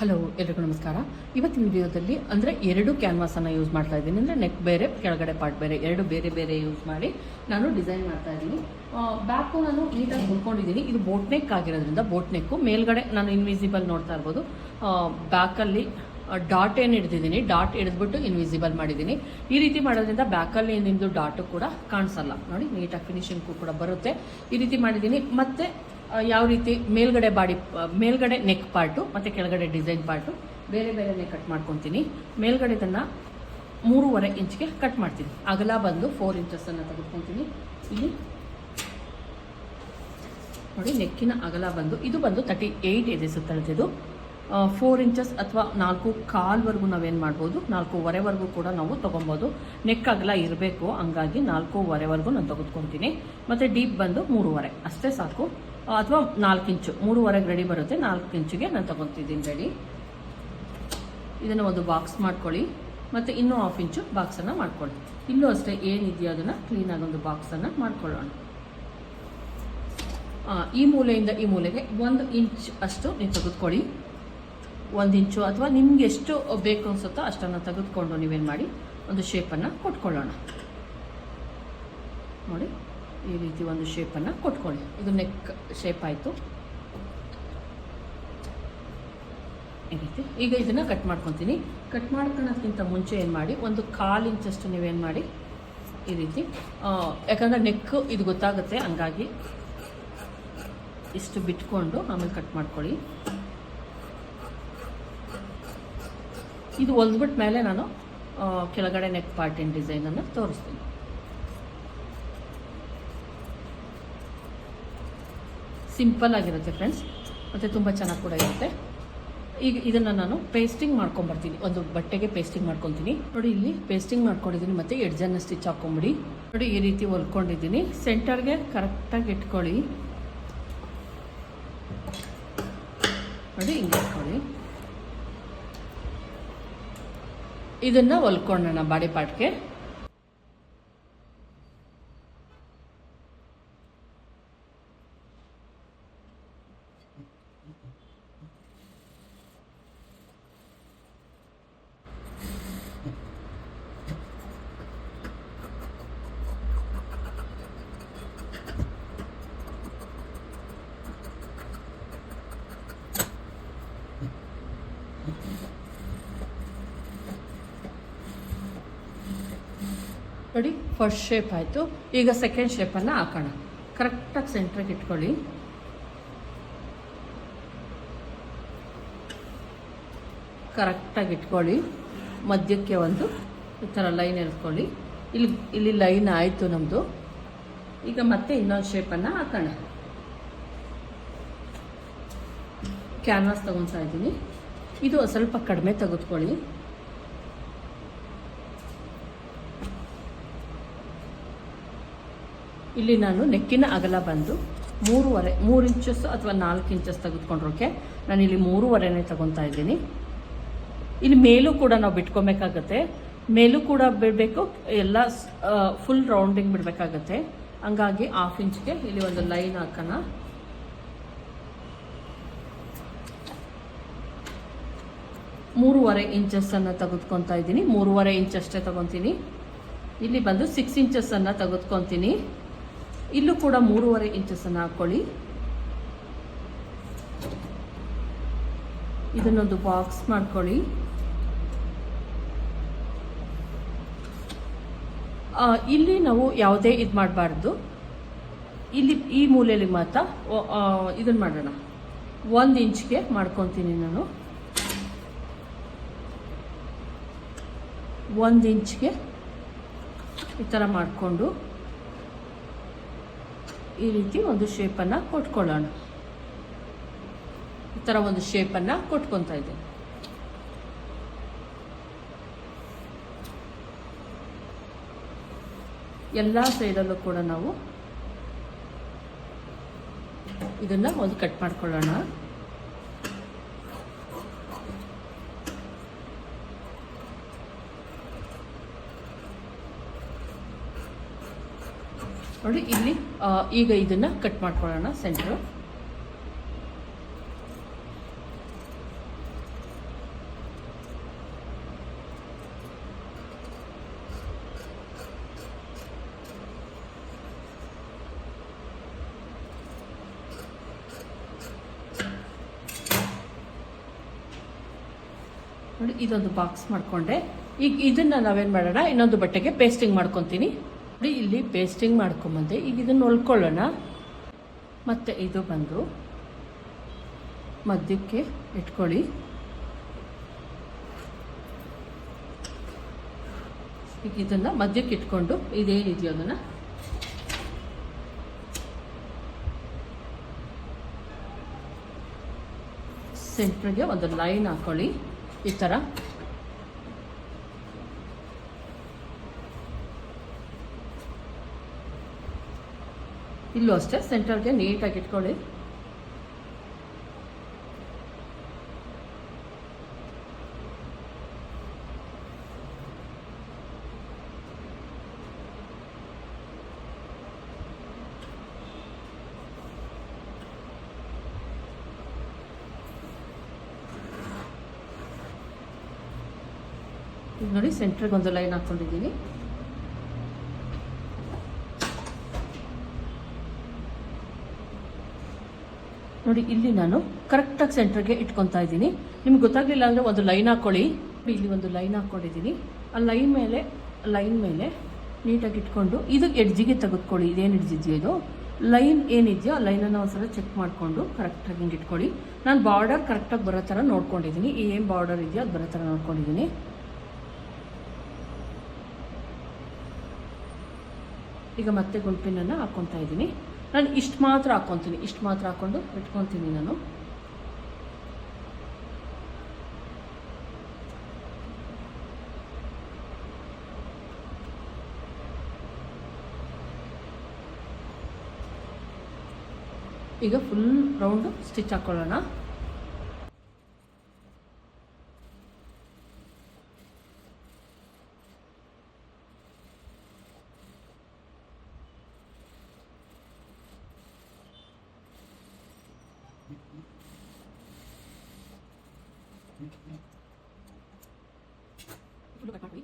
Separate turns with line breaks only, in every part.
Hello, ಎಲ್ರಿಗೂ ನಮಸ್ಕಾರ. ಇವತ್ತಿನ ವಿಡಿಯೋದಲ್ಲಿ ಅಂದರೆ ಎರಡು ಕ್ಯಾನ್ವಾಸನ್ನು ಯೂಸ್ ಮಾಡ್ತಾ ಇದ್ದೀನಿ. ಅಂದರೆ ನೆಕ್ ಬೇರೆ, ಕೆಳಗಡೆ ಪಾರ್ಟ್ ಬೇರೆ, ಎರಡು ಬೇರೆ ಬೇರೆ ಯೂಸ್ ಮಾಡಿ ನಾನು ಡಿಸೈನ್ ಮಾಡ್ತಾ ಇದ್ದೀನಿ. ಬ್ಯಾಕು ನಾನು ನೀಟಾಗಿ ಹೊಂದ್ಕೊಂಡಿದ್ದೀನಿ. ಇದು ಬೋಟ್ ನೆಕ್ ಆಗಿರೋದ್ರಿಂದ ಬೋಟ್ ನೆಕ್ಕು ಮೇಲ್ಗಡೆ ನಾನು ಇನ್ವಿಸಿಬಲ್ ನೋಡ್ತಾ ಇರ್ಬೋದು. ಬ್ಯಾಕಲ್ಲಿ ಡಾಟ್ ಏನು ಹಿಡ್ದಿದ್ದೀನಿ? ಡಾಟ್ ಹಿಡಿದ್ಬಿಟ್ಟು ಇನ್ವಿಸಿಬಲ್ ಮಾಡಿದ್ದೀನಿ. ಈ ರೀತಿ ಮಾಡೋದ್ರಿಂದ ಬ್ಯಾಕಲ್ಲಿ ನಿಮ್ಮದು ಡಾಟು ಕೂಡ ಕಾಣಿಸಲ್ಲ. ನೋಡಿ, ನೀಟಾಗಿ ಫಿನಿಶಿಂಗು ಕೂಡ ಬರುತ್ತೆ. ಈ ರೀತಿ ಮಾಡಿದ್ದೀನಿ. ಮತ್ತು ಯಾವ ರೀತಿ ಮೇಲ್ಗಡೆ ಬಾಡಿ ಮೇಲ್ಗಡೆ ನೆಕ್ ಪಾರ್ಟು ಮತ್ತು ಕೆಳಗಡೆ ಡಿಸೈನ್ ಪಾರ್ಟು ಬೇರೆ ಬೇರೆನೇ ಕಟ್ ಮಾಡ್ಕೊತೀನಿ. ಮೇಲ್ಗಡೆದನ್ನು ಮೂರುವರೆ ಇಂಚ್ಗೆ ಕಟ್ ಮಾಡ್ತೀನಿ. ಅಗಲ ಬಂದು ಫೋರ್ ಇಂಚಸ್ಸನ್ನು ತೆಗೆದುಕೊತೀನಿ. ಇಲ್ಲಿ ನೋಡಿ ನೆಕ್ಕಿನ ಅಗಲ ಬಂದು, ಇದು ಬಂದು ತರ್ಟಿ ಏಯ್ಟ್ ಇದೆ ಸುತ್ತಳತೆದು ಫೋರ್ ಇಂಚಸ್ ಅಥವಾ ನಾಲ್ಕು ಕಾಲ್ವರೆಗೂ ನಾವೇನು ಮಾಡ್ಬೋದು, ನಾಲ್ಕೂವರೆವರೆಗೂ ಕೂಡ ನಾವು ತೊಗೊಬೋದು. ನೆಕ್ ಅಗಲ ಇರಬೇಕು, ಹಂಗಾಗಿ ನಾಲ್ಕೂವರೆವರೆಗೂ ನಾನು ತೆಗೆದುಕೊತೀನಿ. ಮತ್ತು ಡೀಪ್ ಬಂದು ಮೂರುವರೆ, ಅಷ್ಟೇ ಸಾಕು. ಅಥವಾ ನಾಲ್ಕು ಇಂಚು ಮೂರುವರೆಗೆ ರೆಡಿ ಬರುತ್ತೆ, ನಾಲ್ಕು ಇಂಚಿಗೆ ನಾನು ತೊಗೊತಿದ್ದೀನಿ ರೆಡಿ ಇದನ್ನು ಒಂದು ಬಾಕ್ಸ್ ಮಾಡ್ಕೊಳ್ಳಿ. ಮತ್ತು ಇನ್ನೂ ಹಾಫ್ ಇಂಚು ಬಾಕ್ಸನ್ನು ಮಾಡ್ಕೊಳ್ಳಿ. ಇಲ್ಲೂ ಅಷ್ಟೇ ಏನಿದೆಯೋ ಅದನ್ನು ಕ್ಲೀನಾಗಿ ಒಂದು ಬಾಕ್ಸನ್ನು ಮಾಡ್ಕೊಳ್ಳೋಣ. ಈ ಮೂಲೆಯಿಂದ ಈ ಮೂಲೆಗೆ ಒಂದು ಇಂಚ್ ಅಷ್ಟು ನೀವು ತೆಗೆದುಕೊಳ್ಳಿ. ಒಂದು ಇಂಚು ಅಥವಾ ನಿಮ್ಗೆ ಎಷ್ಟು ಬೇಕು ಅನ್ಸುತ್ತೋ ಅಷ್ಟನ್ನು ತೆಗೆದುಕೊಂಡು ನೀವೇನು ಮಾಡಿ, ಒಂದು ಶೇಪನ್ನು ಕೊಟ್ಕೊಳ್ಳೋಣ. ನೋಡಿ. ಈ ರೀತಿ ಒಂದು ಶೇಪನ್ನು ಕೊಟ್ಕೊಳ್ಳಿ. ಇದು ನೆಕ್ ಶೇಪ್ ಆಯಿತು. ಈ ರೀತಿ. ಈಗ ಇದನ್ನು ಕಟ್ ಮಾಡ್ಕೊತೀನಿ. ಕಟ್ ಮಾಡ್ಕೊಳ್ಳೋದಕ್ಕಿಂತ ಮುಂಚೆ ಏನು ಮಾಡಿ, ಒಂದು ಕಾಲು ಇಂಚಷ್ಟು ನೀವೇನು ಮಾಡಿ, ಈ ರೀತಿ. ಯಾಕಂದರೆ ನೆಕ್ಕು ಇದು ಗೊತ್ತಾಗುತ್ತೆ, ಹಂಗಾಗಿ ಇಷ್ಟು ಬಿಟ್ಕೊಂಡು ಆಮೇಲೆ ಕಟ್ ಮಾಡ್ಕೊಳ್ಳಿ. ಇದು ಹೊಲ್ದ್ಬಿಟ್ಟ ಮೇಲೆ ನಾನು ಕೆಳಗಡೆ ನೆಕ್ ಪಾರ್ಟಿನ ಡಿಸೈನನ್ನು ತೋರಿಸ್ತೀನಿ. ಸಿಂಪಲ್ ಆಗಿರುತ್ತೆ ಫ್ರೆಂಡ್ಸ್. ಮತ್ತು ತುಂಬ ಚೆನ್ನಾಗಿ ಕೂಡ ಇರುತ್ತೆ. ಈಗ ಇದನ್ನು ನಾನು ಪೇಸ್ಟಿಂಗ್ ಮಾಡ್ಕೊಂಬರ್ತೀನಿ ಒಂದು ಬಟ್ಟೆಗೆ ಪೇಸ್ಟಿಂಗ್ ಮಾಡ್ಕೊತೀನಿ. ನೋಡಿ, ಇಲ್ಲಿ ಪೇಸ್ಟಿಂಗ್ ಮಾಡ್ಕೊಂಡಿದ್ದೀನಿ, ಮತ್ತು ಎಡ್ಜನ್ನು ಸ್ಟಿಚ್ ಹಾಕೊಂಬಿಡಿ. ನೋಡಿ, ಈ ರೀತಿ ಹೊಲ್ಕೊಂಡಿದ್ದೀನಿ. ಸೆಂಟರ್ಗೆ ಕರೆಕ್ಟಾಗಿ ಇಟ್ಕೊಳ್ಳಿ. ನೋಡಿ, ಹಿಂಗೆ ಇಟ್ಕೊಳ್ಳಿ. ಇದನ್ನು ಹೊಲ್ಕೊಳ್ಳೋಣ ಬಾಡಿ ಪಾರ್ಟ್ಗೆ. ನೋಡಿ ಫಸ್ಟ್ ಶೇಪ್ ಆಯಿತು. ಈಗ ಸೆಕೆಂಡ್ ಶೇಪನ್ನು ಹಾಕೋಣ. ಕರೆಕ್ಟಾಗಿ ಸೆಂಟ್ರಿಗೆ ಇಟ್ಕೊಳ್ಳಿ. ಕರೆಕ್ಟಾಗಿ ಇಟ್ಕೊಳ್ಳಿ. ಮಧ್ಯಕ್ಕೆ ಒಂದು ಈ ಥರ ಲೈನ್ ಎಳ್ಕೊಳ್ಳಿ. ಇಲ್ಲಿ ಇಲ್ಲಿ ಲೈನ್ ಆಯಿತು ನಮ್ಮದು ಈಗ ಮತ್ತೆ ಇನ್ನೊಂದು ಶೇಪನ್ನು ಹಾಕೋಣ. ಕ್ಯಾನ್ವಾಸ್ ತಗೊತಾ ಇದ್ದೀನಿ. ಇದು ಸ್ವಲ್ಪ ಕಡಿಮೆ ತೆಗೆದುಕೊಳ್ಳಿ. ಇಲ್ಲಿ ನಾನು ನೆಕ್ಕಿನ ಅಗಲ ಬಂದು ಮೂರುವರೆ ಮೂರು ಇಂಚಸ್ ಅಥವಾ ನಾಲ್ಕು ಇಂಚಸ್ ತೆಗೆದುಕೊಂಡ್ರೋಕೆ ನಾನು ಇಲ್ಲಿ ಮೂರುವರೆನೇ ತಗೊತಾ ಇದ್ದೀನಿ. ಇಲ್ಲಿ ಮೇಲೂ ಕೂಡ ನಾವು ಬಿಟ್ಕೊಬೇಕಾಗತ್ತೆ. ಮೇಲೂ ಕೂಡ ಬಿಡಬೇಕು, ಎಲ್ಲ ಫುಲ್ ರೌಂಡಿಂಗ್ ಬಿಡಬೇಕಾಗತ್ತೆ. ಹಂಗಾಗಿ ಹಾಫ್ ಇಂಚ್ಗೆ ಇಲ್ಲಿ ಒಂದು ಲೈನ್ ಹಾಕೋಣ. ಮೂರುವರೆ ಇಂಚಸ್ಸನ್ನು ತೆಗೆದುಕೊತಾ ಇದ್ದೀನಿ. ಮೂರುವರೆ ಇಂಚ್ ಅಷ್ಟೇ ತಗೊತೀನಿ ಇಲ್ಲಿ ಬಂದು ಸಿಕ್ಸ್ ಇಂಚಸ್ಸನ್ನು ತೆಗೆದುಕೊತೀನಿ. ಇಲ್ಲೂ ಕೂಡ ಮೂರುವರೆ ಇಂಚಸ್ಸನ್ನು ಹಾಕ್ಕೊಳ್ಳಿ ಇದನ್ನೊಂದು ಬಾಕ್ಸ್ ಮಾಡ್ಕೊಳ್ಳಿ. ಇಲ್ಲಿ ನಾವು ಯಾವುದೇ ಇದು ಮಾಡಬಾರ್ದು. ಇಲ್ಲಿ ಈ ಮೂಲೆಯಲ್ಲಿ ಮಾತ್ರ ಇದನ್ನ ಮಾಡೋಣ. ಒಂದು ಇಂಚ್ಗೆ ಮಾಡ್ಕೊತೀನಿ ನಾನು. ಒಂದು ಇಂಚ್ಗೆ ಈ ಥರ ಮಾಡಿಕೊಂಡು. ಈ ರೀತಿ ಒಂದು ಶೇಪನ್ನು ಕೊಟ್ಕೊಳ್ಳೋಣ. ಈ ಥರ ಒಂದು ಶೇಪನ್ನು ಕೊಟ್ಕೊತಾ ಇದ್ದೀನಿ ಎಲ್ಲ ಸೈಡಲ್ಲೂ ಕೂಡ ನಾವು ಇದನ್ನ ಒಂದು ಕಟ್ ಮಾಡ್ಕೊಳ್ಳೋಣ. ನೋಡಿ, ಇಲ್ಲಿ ಈಗ ಇದನ್ನ ಕಟ್ ಮಾಡ್ಕೊಳ್ಳೋಣ ಸೆಂಟ್ರು ನೋಡಿ, ಇದೊಂದು ಬಾಕ್ಸ್ ಮಾಡಿಕೊಂಡೆ. ಈಗ ಇದನ್ನು ನಾವೇನು ಮಾಡೋಣ, ಇನ್ನೊಂದು ಬಟ್ಟೆಗೆ ಪೇಸ್ಟಿಂಗ್ ಮಾಡ್ಕೊತೀನಿ. ನೋಡಿ, ಇಲ್ಲಿ ಪೇಸ್ಟಿಂಗ್ ಮಾಡ್ಕೊಂಬಂದೆ. ಈಗ ಇದನ್ನು ಹೊಲ್ಕೊಳ್ಳೋಣ ಮತ್ತು ಇದು ಬಂದು ಮಧ್ಯಕ್ಕೆ ಇಟ್ಕೊಳ್ಳಿ. ಈಗ ಇದನ್ನು ಮಧ್ಯಕ್ಕೆ ಇಟ್ಕೊಂಡು ಇದೇನಿದೆಯೋ ಅದನ್ನು ಸೆಂಟ್ರಿಗೆ ಒಂದು ಲೈನ್ ಹಾಕೊಳ್ಳಿ. ಈ ಥರ ಇಲ್ಲೂ ಅಷ್ಟೇ ಸೆಂಟರ್ಗೆ ನೀಟಾಗಿ ಇಟ್ಕೊಳ್ಳಿ. ನೋಡಿ ಸೆಂಟ್ರಿಗೆ ಒಂದು ಲೈನ್ ಹಾಕ್ಕೊಂಡಿದ್ದೀನಿ ನೋಡಿ, ಇಲ್ಲಿ ನಾನು ಕರೆಕ್ಟಾಗಿ ಸೆಂಟ್ರಿಗೆ ಇಟ್ಕೊತಾ ಇದ್ದೀನಿ. ನಿಮ್ಗೆ ಗೊತ್ತಾಗಲಿಲ್ಲ ಅಂದರೆ ಒಂದು ಲೈನ್ ಹಾಕ್ಕೊಳ್ಳಿ ಇಲ್ಲಿ ಒಂದು ಲೈನ್ ಹಾಕ್ಕೊಂಡಿದ್ದೀನಿ ಆ ಲೈನ್ ಮೇಲೆ ಲೈನ್ ಮೇಲೆ ನೀಟಾಗಿ ಇಟ್ಕೊಂಡು ಇದು ಎಡ್ಜಿಗೆ ತೆಗೆದುಕೊಳ್ಳಿ. ಇದೇನು ಎಡ್ಜಿದೆಯೋ ಇದು. ಲೈನ್ ಏನಿದೆಯೋ ಆ ಲೈನನ್ನು ಒಂದ್ಸಲ ಚೆಕ್ ಮಾಡಿಕೊಂಡು ಕರೆಕ್ಟಾಗಿ ಹಿಂಗೆ ಇಟ್ಕೊಳ್ಳಿ. ನಾನು ಬಾರ್ಡರ್ ಕರೆಕ್ಟಾಗಿ ಬರೋ ಥರ ನೋಡ್ಕೊಂಡಿದ್ದೀನಿ. ಏನು ಬಾರ್ಡರ್ ಇದೆಯೋ ಅದು ಬರೋ ಥರ ನೋಡ್ಕೊಂಡಿದ್ದೀನಿ. ಈಗ ಮತ್ತೆ ಗುಂಪಿನನ್ನು ಹಾಕ್ಕೊತಾ ಇದ್ದೀನಿ. ನಾನು ಇಷ್ಟು ಮಾತ್ರ ಹಾಕ್ಕೊತೀನಿ ಇಷ್ಟು ಮಾತ್ರ ಹಾಕ್ಕೊಂಡು ಇಟ್ಕೊತೀನಿ ನಾನು. ಈಗ ಫುಲ್ ರೌಂಡ್ ಸ್ಟಿಚ್ ಹಾಕ್ಕೊಳ್ಳೋಣ ಫುಲ್ ಕಟ್ ಮಾಡಿ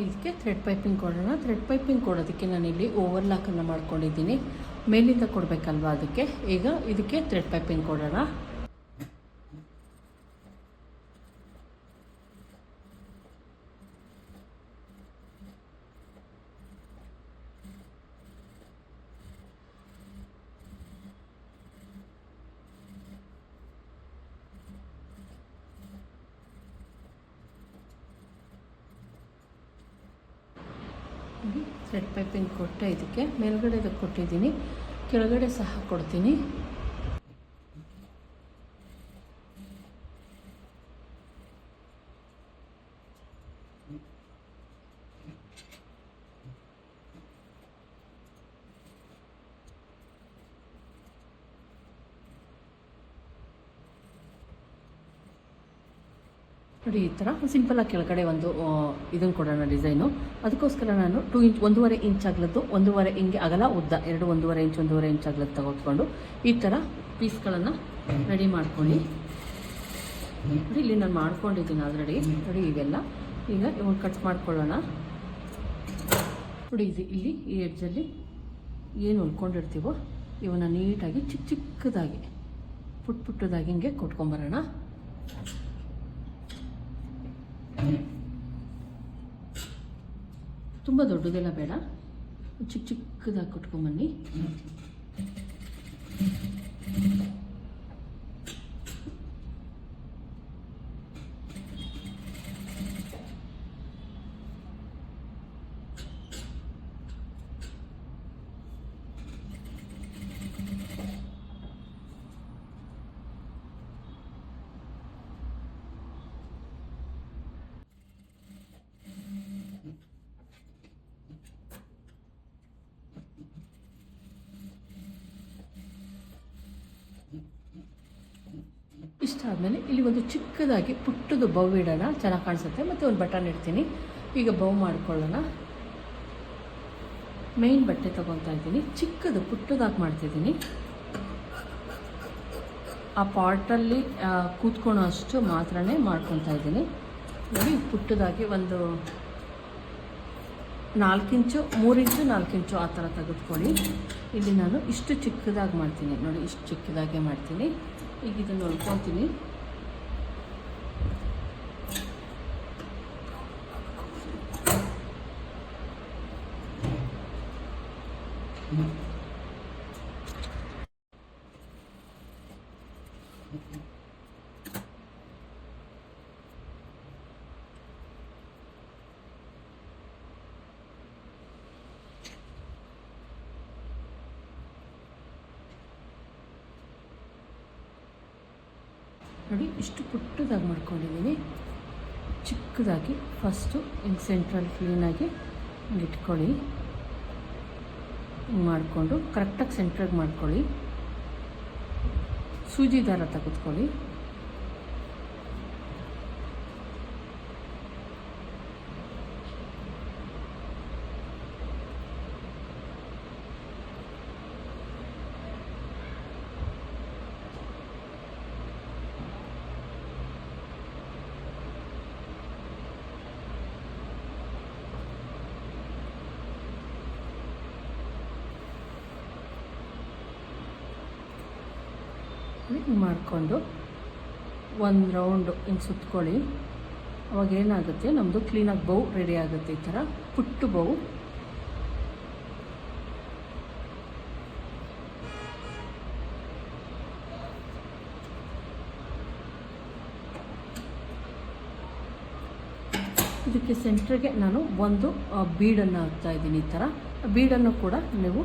ಇದಕ್ಕೆ ಥ್ರೆಡ್ ಪೈಪಿಂಗ್ ಕೊಡೋಣ. ಥ್ರೆಡ್ ಪೈಪಿಂಗ್ ಕೊಡೋದಕ್ಕೆ ನಾನಿಲ್ಲಿ ಓವರ್ಲಾಕನ್ನು ಮಾಡ್ಕೊಂಡಿದ್ದೀನಿ. ಮೇಲಿಂದ ಕೊಡಬೇಕಲ್ವ ಅದಕ್ಕೆ? ಈಗ ಇದಕ್ಕೆ ಥ್ರೆಡ್ ಪೈಪಿಂಗ್ ಕೊಡೋಣ. ಥ್ರೆಡ್ ಪೈಪಿಂಗ್ ಕೊಟ್ಟೆ ಇದಕ್ಕೆ. ಮೇಲ್ಗಡೆ ಇದಕ್ಕೆ ಕೊಟ್ಟಿದ್ದೀನಿ. ಕೆಳಗಡೆ ಸಹ ಕೊಡ್ತೀನಿ. ನೋಡಿ, ಈ ಥರ ಸಿಂಪಲಾಗಿ ಕೆಳಗಡೆ ಒಂದು ಇದನ್ನು ಕೊಡೋಣ ಡಿಸೈನು ಅದಕ್ಕೋಸ್ಕರ ನಾನು ಟೂ ಇಂಚ್ ಒಂದೂವರೆ ಇಂಚ್ ಆಗ್ಲದ್ದು, ಒಂದೂವರೆ ಹಿಂಗೆ ಅಗಲ ಉದ್ದ, ಎರಡು ಒಂದೂವರೆ ಇಂಚ್ ಒಂದೂವರೆ ಇಂಚ್ ಆಗ್ಲದ್ದು ತಗೋತ್ಕೊಂಡು ಈ ಥರ ಪೀಸ್ಗಳನ್ನು ರೆಡಿ ಮಾಡ್ಕೊಳ್ಳಿ. ನೋಡಿ, ಇಲ್ಲಿ ನಾನು ಮಾಡ್ಕೊಂಡಿದ್ದೀನಿ ಆಲ್ರೆಡಿ ನೋಡಿ, ಇವೆಲ್ಲ. ಈಗ ಇವನ್ನ ಕಟ್ ಮಾಡ್ಕೊಳ್ಳೋಣ. ನೋಡಿ, ಇದು ಇಲ್ಲಿ, ಈ ಎಡ್ಜಲ್ಲಿ ಏನು ಉಳ್ಕೊಂಡಿರ್ತೀವೋ, ಇವನ್ನ ನೀಟಾಗಿ ಚಿಕ್ಕ ಚಿಕ್ಕದಾಗಿ, ಪುಟ್ ಪುಟ್ಟದಾಗಿ ಹಿಂಗೆ ಕೊಟ್ಕೊಂಬರೋಣ. ತುಂಬ ದೊಡ್ಡದೆಲ್ಲ ಬೇಡ. ಚಿಕ್ಕ ಚಿಕ್ಕದಾಗಿ ಕೊಟ್ಕೊಂಬನ್ನಿ ಇಷ್ಟಾದಮೇಲೆ ಇಲ್ಲಿ ಒಂದು ಚಿಕ್ಕದಾಗಿ ಪುಟ್ಟದು ಬೌ ಇಡೋಣ. ಚೆನ್ನಾಗಿ ಕಾಣಿಸುತ್ತೆ. ಮತ್ತು ಒಂದು ಬಟನ್ ಇಡ್ತೀನಿ. ಈಗ ಬೌ ಮಾಡ್ಕೊಳ್ಳೋಣ. ಮೇಯ್ನ್ ಬಟ್ಟೆ ತೊಗೊತಾ ಇದ್ದೀನಿ. ಚಿಕ್ಕದು, ಪುಟ್ಟದಾಗಿ ಮಾಡ್ತಿದ್ದೀನಿ. ಆ ಪಾಟಲ್ಲಿ ಕೂತ್ಕೊಳೋ ಅಷ್ಟು ಮಾತ್ರನೇ ಮಾಡ್ಕೊತಾ ಇದ್ದೀನಿ. ನೋಡಿ, ಪುಟ್ಟದಾಗಿ ಒಂದು ನಾಲ್ಕಿಂಚು ಇಂಚು ನಾಲ್ಕಿಂಚು ಆ ಥರ ತೆಗೆದುಕೊಳ್ಳಿ. ಇಲ್ಲಿ ನಾನು ಇಷ್ಟು ಚಿಕ್ಕದಾಗಿ ಮಾಡ್ತೀನಿ. ನೋಡಿ, ಇಷ್ಟು ಚಿಕ್ಕದಾಗೆ ಮಾಡ್ತೀನಿ. ಈಗ ಇದನ್ನು ಹೊಲ್ಕೊತೀನಿ ನೋಡಿ, ಇಷ್ಟು ಪುಟ್ಟದಾಗಿ ಮಾಡ್ಕೊಂಡಿದ್ದೀನಿ. ಚಿಕ್ಕದಾಗಿ ಫಸ್ಟು ಹಿಂಗೆ ಸೆಂಟ್ರಲ್ ಕ್ಲೀನಾಗಿ ಇಟ್ಕೊಳ್ಳಿ. ಹಿಂಗೆ ಮಾಡಿಕೊಂಡು ಕರೆಕ್ಟಾಗಿ ಸೆಂಟ್ರಾಗಿ ಮಾಡ್ಕೊಳ್ಳಿ. ಸೂಜಿ ದಾರ ತೆಗೆದುಕೊಳ್ಳಿ. ಹಿಂಗೆ ಮಾಡಿಕೊಂಡು ಒಂದು ರೌಂಡು ಹಿಂಗೆ ಸುತ್ಕೊಳ್ಳಿ. ಅವಾಗ ಏನಾಗುತ್ತೆ? ನಮ್ಮದು ಕ್ಲೀನಾಗಿ ಬೌ ರೆಡಿ ಆಗುತ್ತೆ ಈ ಥರ ಪುಟ್ಟು ಬೌ ಇದಕ್ಕೆ ಸೆಂಟ್ರಿಗೆ ನಾನು ಒಂದು ಬೀಡನ್ನು ಹಾಕ್ತಾ ಇದ್ದೀನಿ ಈ ಥರ ಬೀಡನ್ನು ಕೂಡ ನೀವು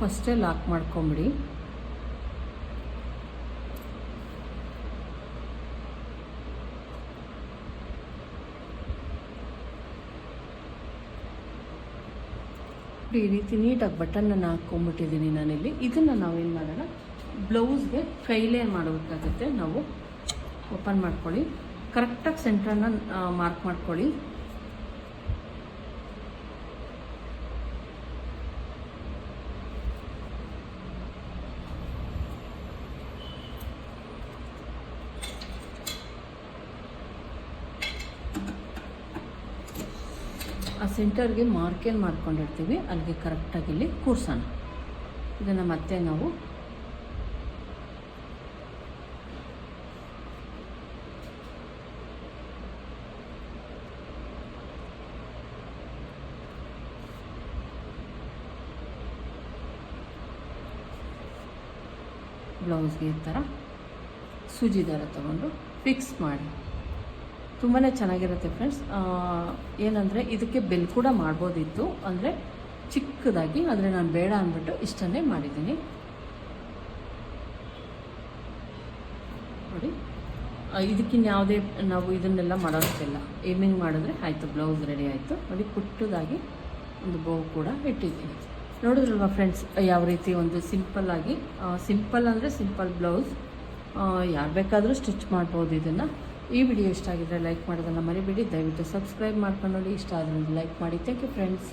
ಫಸ್ಟೇ ಲಾಕ್ ಮಾಡ್ಕೊಂಬಿಡಿ. ಈ ರೀತಿ ನೀಟಾಗಿ ಬಟನನ್ನು ಹಾಕ್ಕೊಂಬಿಟ್ಟಿದ್ದೀನಿ ನಾನಿಲ್ಲಿ. ಇದನ್ನು ನಾವೇನು ಮಾಡೋಣ? ಬ್ಲೌಸ್ಗೆ ಕೈಲೇ ಮಾಡಬೇಕಾಗುತ್ತೆ ನಾವು ಓಪನ್ ಮಾಡ್ಕೊಳ್ಳಿ. ಕರೆಕ್ಟಾಗಿ ಸೆಂಟ್ರನ್ನ ಮಾರ್ಕ್ ಮಾಡ್ಕೊಳ್ಳಿ ಆ ಸೆಂಟರ್ಗೆ ಮಾರ್ಕೆಲ್ ಮಾಡ್ಕೊಂಡಿರ್ತೀವಿ, ಅಲ್ಲಿಗೆ ಕರೆಕ್ಟಾಗಿ ಇಲ್ಲಿ ಕೂರ್ಸೋಣ. ಇದನ್ನು ಮತ್ತೆ ನಾವು ಬ್ಲೌಸ್ಗೆ ಈ ಥರ ಸೂಜಿ ದಾರ ತಗೊಂಡು ಫಿಕ್ಸ್ ಮಾಡಿ. ತುಂಬಾ ಚೆನ್ನಾಗಿರುತ್ತೆ ಫ್ರೆಂಡ್ಸ್ ಏನಂದರೆ ಇದಕ್ಕೆ ಬೆಲ್ ಕೂಡ ಮಾಡ್ಬೋದಿತ್ತು. ಅಂದರೆ ಚಿಕ್ಕದಾಗಿ, ಆದರೆ ನಾನು ಬೇಡ ಅಂದ್ಬಿಟ್ಟು ಇಷ್ಟನ್ನೇ ಮಾಡಿದ್ದೀನಿ. ನೋಡಿ. ಇದಕ್ಕಿನ್ನ ಯಾವುದೇ ನಾವು ಇದನ್ನೆಲ್ಲ ಮಾಡೋದಕ್ಕೆಲ್ಲ. ಏಮಿಂಗ್ ಮಾಡಿದ್ರೆ ಆಯಿತು ಬ್ಲೌಸ್ ರೆಡಿ ಆಯಿತು. ನೋಡಿ, ಪುಟ್ಟದಾಗಿ ಒಂದು ಬೌ ಕೂಡ ಇಟ್ಟಿದ್ದೀನಿ. ನೋಡಿದ್ರಲ್ವಾ ಫ್ರೆಂಡ್ಸ್ ಯಾವ ರೀತಿ ಒಂದು ಸಿಂಪಲ್ಲಾಗಿ ಸಿಂಪಲ್ ಅಂದರೆ ಸಿಂಪಲ್ ಬ್ಲೌಸ್ ಯಾರು ಬೇಕಾದರೂ ಸ್ಟಿಚ್ ಮಾಡ್ಬೋದು ಇದನ್ನು. ಈ ವಿಡಿಯೋ ಇಷ್ಟ ಆಗಿದ್ರೆ ಲೈಕ್ ಮಾಡೋದನ್ನು ಮರಿಬೇಡಿ. ದಯವಿಟ್ಟು ಸಬ್ಸ್ಕ್ರೈಬ್ ಮಾಡ್ಕೊಂಡು ಇಷ್ಟ ಆದ್ರೆ ಲೈಕ್ ಮಾಡಿ. Thank you friends